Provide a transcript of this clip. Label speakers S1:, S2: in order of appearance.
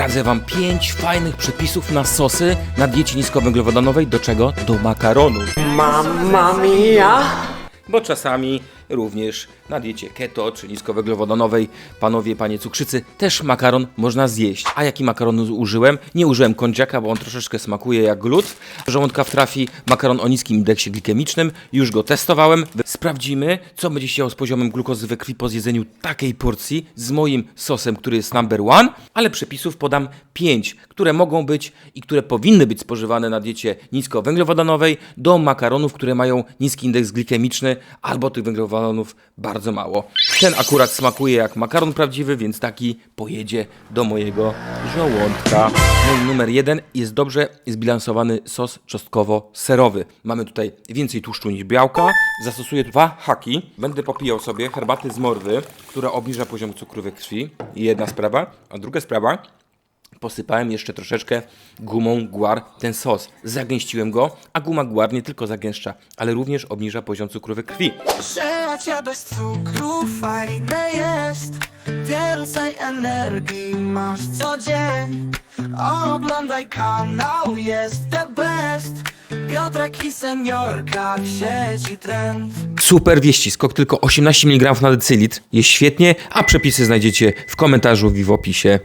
S1: zdradzę Wam 5 fajnych przepisów na sosy na diecie niskowęglowodanowej. Do czego? Do makaronu.
S2: Mamma mia!
S1: Bo czasami również na diecie keto czy niskowęglowodanowej, panowie, panie cukrzycy, też makaron można zjeść. A jaki makaron użyłem? Nie użyłem kondziaka, bo on troszeczkę smakuje jak glut. Do żołądka wtrafi makaron o niskim indeksie glikemicznym. Już go testowałem. Sprawdzimy, co będzie się działo z poziomem glukozy we krwi po zjedzeniu takiej porcji z moim sosem, który jest number one. Ale przepisów podam 5, które mogą być i które powinny być spożywane na diecie niskowęglowodanowej do makaronów, które mają niski indeks glikemiczny albo tych węglowodanów bardzo mało. Ten akurat smakuje jak makaron prawdziwy, więc taki pojedzie do mojego żołądka. No, numer jeden jest dobrze zbilansowany sos czosnkowo-serowy. Mamy tutaj więcej tłuszczu niż białka. Zastosuję dwa haki. Będę popijał sobie herbaty z morwy, która obniża poziom cukru we krwi. Jedna sprawa. A druga sprawa, Posypałem jeszcze troszeczkę gumą guar ten sos. Zagęściłem go, a guma guar nie tylko zagęszcza, ale również obniża poziom cukru we krwi.
S3: Życie bez cukru fajne jest Więcej energii masz co dzień Oglądaj kanał, jest the best Piotrek i seniorka w sieci trend
S1: Super wieści, skok tylko 18 mg na decylitr. Jest świetnie, a przepisy znajdziecie w komentarzu i w opisie.